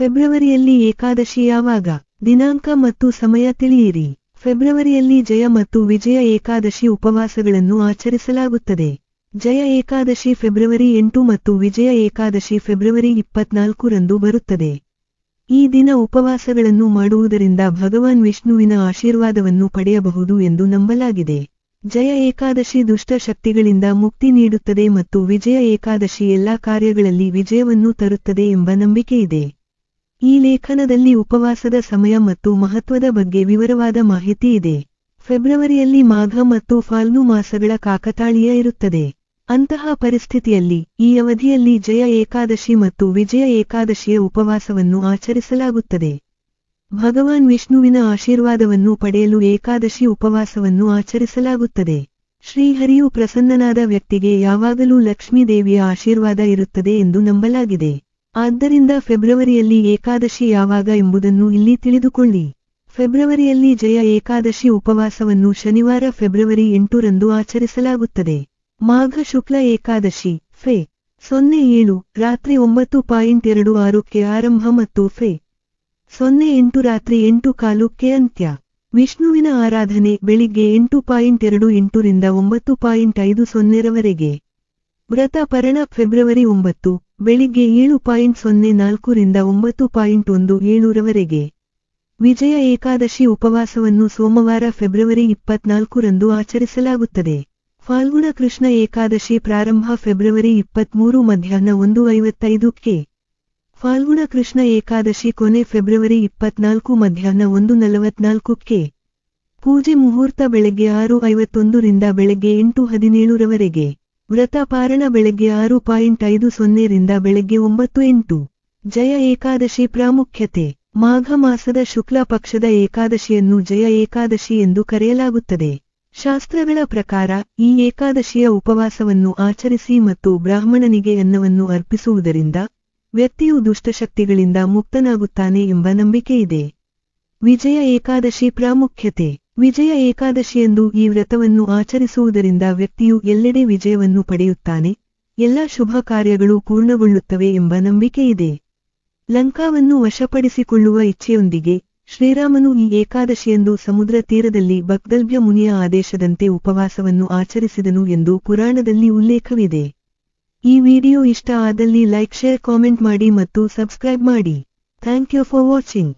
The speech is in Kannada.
ಫೆಬ್ರವರಿಯಲ್ಲಿ ಏಕಾದಶಿ ಯಾವಾಗ? ದಿನಾಂಕ ಮತ್ತು ಸಮಯ ತಿಳಿಯಿರಿ. ಫೆಬ್ರವರಿಯಲ್ಲಿ ಜಯ ಮತ್ತು ವಿಜಯ ಏಕಾದಶಿ ಉಪವಾಸಗಳನ್ನು ಆಚರಿಸಲಾಗುತ್ತದೆ. ಜಯ ಏಕಾದಶಿ ಫೆಬ್ರವರಿ ಎಂಟು ಮತ್ತು ವಿಜಯ ಏಕಾದಶಿ ಫೆಬ್ರವರಿ ಇಪ್ಪತ್ನಾಲ್ಕು ರಂದು ಬರುತ್ತದೆ. ಈ ದಿನ ಉಪವಾಸಗಳನ್ನು ಮಾಡುವುದರಿಂದ ಭಗವಾನ್ ವಿಷ್ಣುವಿನ ಆಶೀರ್ವಾದವನ್ನು ಪಡೆಯಬಹುದು ಎಂದು ನಂಬಲಾಗಿದೆ. ಜಯ ಏಕಾದಶಿ ದುಷ್ಟ ಶಕ್ತಿಗಳಿಂದ ಮುಕ್ತಿ ನೀಡುತ್ತದೆ ಮತ್ತು ವಿಜಯ ಏಕಾದಶಿ ಎಲ್ಲಾ ಕಾರ್ಯಗಳಲ್ಲಿ ವಿಜಯವನ್ನು ತರುತ್ತದೆ ಎಂಬ ನಂಬಿಕೆಯಿದೆ. ಈ ಲೇಖನದಲ್ಲಿ ಉಪವಾಸದ ಸಮಯ ಮತ್ತು ಮಹತ್ವದ ಬಗ್ಗೆ ವಿವರವಾದ ಮಾಹಿತಿ ಇದೆ. ಫೆಬ್ರವರಿಯಲ್ಲಿ ಮಾಘ ಮತ್ತು ಫಾಲ್ಗು ಮಾಸಗಳ ಕಾಕತಾಳೀಯ ಇರುತ್ತದೆ. ಅಂತಹ ಪರಿಸ್ಥಿತಿಯಲ್ಲಿ ಈ ಅವಧಿಯಲ್ಲಿ ಜಯ ಏಕಾದಶಿ ಮತ್ತು ವಿಜಯ ಏಕಾದಶಿಯ ಉಪವಾಸವನ್ನು ಆಚರಿಸಲಾಗುತ್ತದೆ. ಭಗವಾನ್ ವಿಷ್ಣುವಿನ ಆಶೀರ್ವಾದವನ್ನು ಪಡೆಯಲು ಏಕಾದಶಿ ಉಪವಾಸವನ್ನು ಆಚರಿಸಲಾಗುತ್ತದೆ. ಶ್ರೀಹರಿಯು ಪ್ರಸನ್ನನಾದ ವ್ಯಕ್ತಿಗೆ ಯಾವಾಗಲೂ ಲಕ್ಷ್ಮೀದೇವಿಯ ಆಶೀರ್ವಾದ ಇರುತ್ತದೆ ಎಂದು ನಂಬಲಾಗಿದೆ. ಆದ್ದರಿಂದ ಫೆಬ್ರವರಿಯಲ್ಲಿ ಏಕಾದಶಿ ಯಾವಾಗ ಎಂಬುದನ್ನು ಇಲ್ಲಿ ತಿಳಿದುಕೊಳ್ಳಿ. ಫೆಬ್ರವರಿಯಲ್ಲಿ ಜಯ ಏಕಾದಶಿ ಉಪವಾಸವನ್ನು ಶನಿವಾರ ಫೆಬ್ರವರಿ ಎಂಟರಂದು ಆಚರಿಸಲಾಗುತ್ತದೆ. ಮಾಘ ಶುಕ್ಲ ಏಕಾದಶಿ, ಫೆ. ಸೊನ್ನೆ ಏಳು, ರಾತ್ರಿ ಒಂಬತ್ತು ಪಾಯಿಂಟ್ ಎರಡು ಆರುಕ್ಕೆ ಆರಂಭ ಮತ್ತು ಫೆ. ಸೊನ್ನೆ ಎಂಟು, ರಾತ್ರಿ ಎಂಟು ಕಾಲುಕ್ಕೆ ಅಂತ್ಯ. ವಿಷ್ಣುವಿನ ಆರಾಧನೆ ಬೆಳಿಗ್ಗೆ ಎಂಟು ಪಾಯಿಂಟ್ ಎರಡು ಎಂಟರಿಂದ ಒಂಬತ್ತು ಪಾಯಿಂಟ್ ಐದು ಸೊನ್ನೆರವರೆಗೆ. ವ್ರತ ಪರಣ ಫೆಬ್ರವರಿ ಒಂಬತ್ತು. ಬೆಳಿಗ್ಗೆ ಏಳು ಪಾಯಿಂಟ್ ಸೊನ್ನೆ ನಾಲ್ಕರಿಂದ ಒಂಬತ್ತು ಪಾಯಿಂಟ್ ಒಂದು ಏಳರವರೆಗೆ ವಿಜಯ ಏಕಾದಶಿ ಉಪವಾಸವನ್ನು ಸೋಮವಾರ ಫೆಬ್ರವರಿ ಇಪ್ಪತ್ನಾಲ್ಕರಂದು ಆಚರಿಸಲಾಗುತ್ತದೆ. ಫಾಲ್ಗುಣ ಕೃಷ್ಣ ಏಕಾದಶಿ ಪ್ರಾರಂಭ ಫೆಬ್ರವರಿ ಇಪ್ಪತ್ಮೂರು ಮಧ್ಯಾಹ್ನ ಒಂದು ಐವತ್ತೈದಕ್ಕೆ ಫಾಲ್ಗುಣ ಕೃಷ್ಣ ಏಕಾದಶಿ ಕೊನೆ ಫೆಬ್ರವರಿ ಇಪ್ಪತ್ನಾಲ್ಕು ಮಧ್ಯಾಹ್ನ ಒಂದು ನಲವತ್ನಾಲ್ಕಕ್ಕೆ ಪೂಜೆ ಮುಹೂರ್ತ ಬೆಳಗ್ಗೆ ಆರು ಐವತ್ತೊಂದರಿಂದ ಬೆಳಗ್ಗೆ ಎಂಟು ಹದಿನೇಳರವರೆಗೆ ವ್ರತ ಪಾರಣ ಬೆಳಗ್ಗೆ ಆರು ಪಾಯಿಂಟ್ ಐದು ಸೊನ್ನೆರಿಂದ ಬೆಳಗ್ಗೆ ಒಂಬತ್ತು ಎಂಟು. ಜಯ ಏಕಾದಶಿ ಪ್ರಾಮುಖ್ಯತೆ. ಮಾಘ ಮಾಸದ ಶುಕ್ಲ ಪಕ್ಷದ ಏಕಾದಶಿಯನ್ನು ಜಯ ಏಕಾದಶಿ ಎಂದು ಕರೆಯಲಾಗುತ್ತದೆ. ಶಾಸ್ತ್ರಗಳ ಪ್ರಕಾರ, ಈ ಏಕಾದಶಿಯ ಉಪವಾಸವನ್ನು ಆಚರಿಸಿ ಮತ್ತು ಬ್ರಾಹ್ಮಣನಿಗೆ ಅನ್ನವನ್ನು ಅರ್ಪಿಸುವುದರಿಂದ ವ್ಯಕ್ತಿಯು ದುಷ್ಟಶಕ್ತಿಗಳಿಂದ ಮುಕ್ತನಾಗುತ್ತಾನೆ ಎಂಬ ನಂಬಿಕೆಯಿದೆ. ವಿಜಯ ಏಕಾದಶಿ ಪ್ರಾಮುಖ್ಯತೆ. ವಿಜಯ ಏಕಾದಶಿಯಂದು ಈ ವ್ರತವನ್ನು ಆಚರಿಸುವುದರಿಂದ ವ್ಯಕ್ತಿಯು ಎಲ್ಲೆಡೆ ವಿಜಯವನ್ನು ಪಡೆಯುತ್ತಾನೆ. ಎಲ್ಲ ಶುಭ ಕಾರ್ಯಗಳು ಪೂರ್ಣಗೊಳ್ಳುತ್ತವೆ ಎಂಬ ನಂಬಿಕೆಯಿದೆ ಲಂಕಾವನ್ನು ವಶಪಡಿಸಿಕೊಳ್ಳುವ ಇಚ್ಛೆಯೊಂದಿಗೆ ಶ್ರೀರಾಮನು ಈ ಏಕಾದಶಿಯಂದು ಸಮುದ್ರ ತೀರದಲ್ಲಿ ಬಗ್ದಲ್ಭ್ಯ ಮುನಿಯ ಆದೇಶದಂತೆ ಉಪವಾಸವನ್ನು ಆಚರಿಸಿದನು ಎಂದು ಪುರಾಣದಲ್ಲಿ ಉಲ್ಲೇಖವಿದೆ. ಈ ವಿಡಿಯೋ ಇಷ್ಟ ಆದಲ್ಲಿ ಲೈಕ್, ಶೇರ್, ಕಾಮೆಂಟ್ ಮಾಡಿ ಮತ್ತು ಸಬ್ಸ್ಕ್ರೈಬ್ ಮಾಡಿ. Thank you for watching.